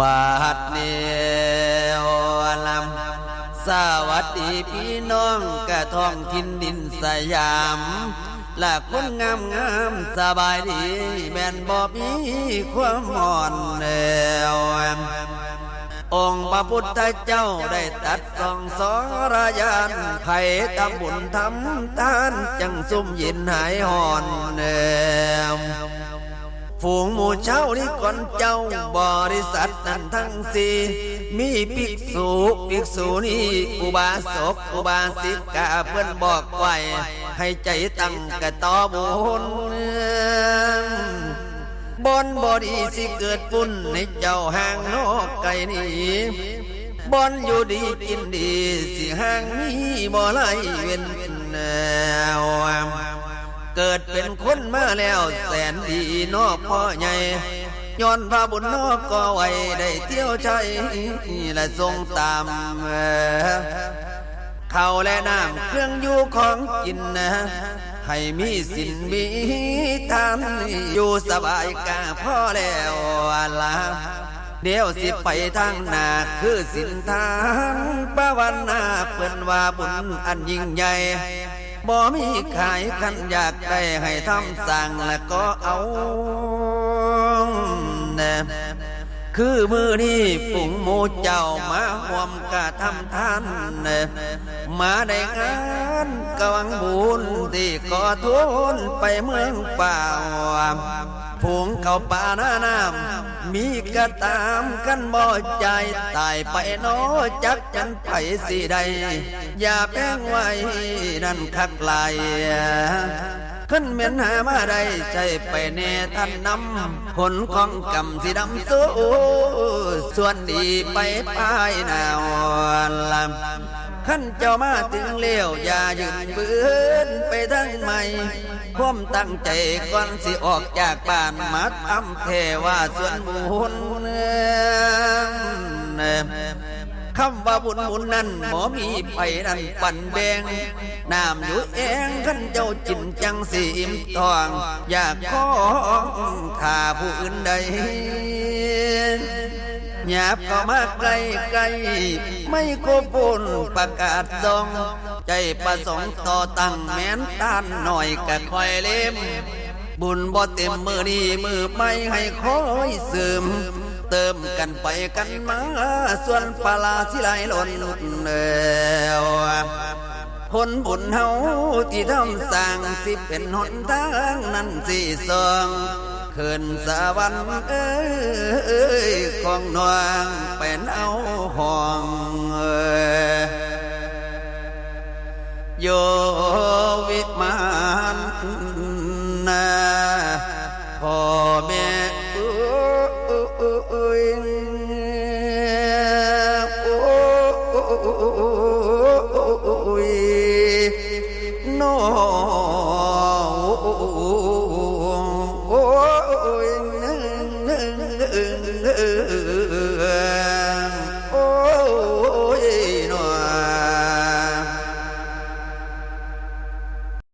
บาดเนียวลำสวัสดีพี่น้องกะท้องทินดินสยามและคนงามงามสบายดีแม่นบอมีความหมอนแนวองค์พระพุทธเจ้าได้ตัดสองสรยานไขทำบุญทำทานจังซุ่มยินหายหอนแนว ฝูงหมู่เช่านี่ก่อนเจ้าบริษัทนั้นทั้งสี่มีภิกษุภิกษุนี่อุบาสกอุบาสิกาเพื่อนบอกไว้ให้ใจตั้งกระต่อบุญบนบอดีสิเกิดปุ่นในเจ้าห่างนอกไกลนี้บอนอยู่ดีกินดีสิห่างมีบ่ไลเว้นแนว เกิดเป็นคนมาแล้วแสนดีนอกพ่อใหญ่ย้อนพระบุญนอกก็ไว้ได้เที่ยวใจและทรงตามข้าวและน้ำเครื่องอยู่ของกินนะให้มีสินมีทานอยู่สบายกาพ่อแล้วลาเดี๋ยวสิไปทางนาคือสินทานปาวันนาเพื่อนว่าบุญอันยิ่งใหญ่ บ่มีขายขันอยากได้ให้ทำสั่งแล้วก็เอาแน่คือมือนี้ปุ่งหมูเจ้ามาห่วมกะทำทานแน่มาได้งานกวังบุญที่ก่อทุนไปเมืองป่าว ผงเขาป่าหน้าน้ำมีกระตามกันบ่ใจตายไปโนจักจันไปสิใด อย่าแป้งไว้นั่นคักไหลขึ้นเหม็นหามาได้ใจไปแน่ท่านนำผลของกรรมสิดำสู้ส่วนดีไปปายหนาวลำ ขั้นเจ้ามาถึงเลี้ยวอย่ายืนบืนไปทั้งใหม่ความตั้งใจก่อนสิออกจากบ้านมาทำเทว่าส่วนบุญคำว่าบุญบุญนั้นหมอมีไปนั่นปั่นแดงน้ำอยู่เองขันเจ้าจินจังสีอิ่มทอง อยากขอข้าผู้อื่นใด หยาบเข้ามาใกล้ใกล้ไม่โคปูนประกาศทรงใจประสงค์ต่อตั้งแม้นต้านหน่อยกะคอยเล่ม บุญบ่เต็มมือนี้มือไม่ให้คอยเสริมเติมกันไปกันมา ส่วนปลาสิไหลหล่นแล้วผลบุญเฮาที่ทำสร้างสิเป็นหนทางนั้นสิสอง ขึ้นสวรรค์เอ้ยของนวงเป็นเอาห้องเอ้ยโยวิมานนาพ่อแม่เอ้ยโอ้ยน้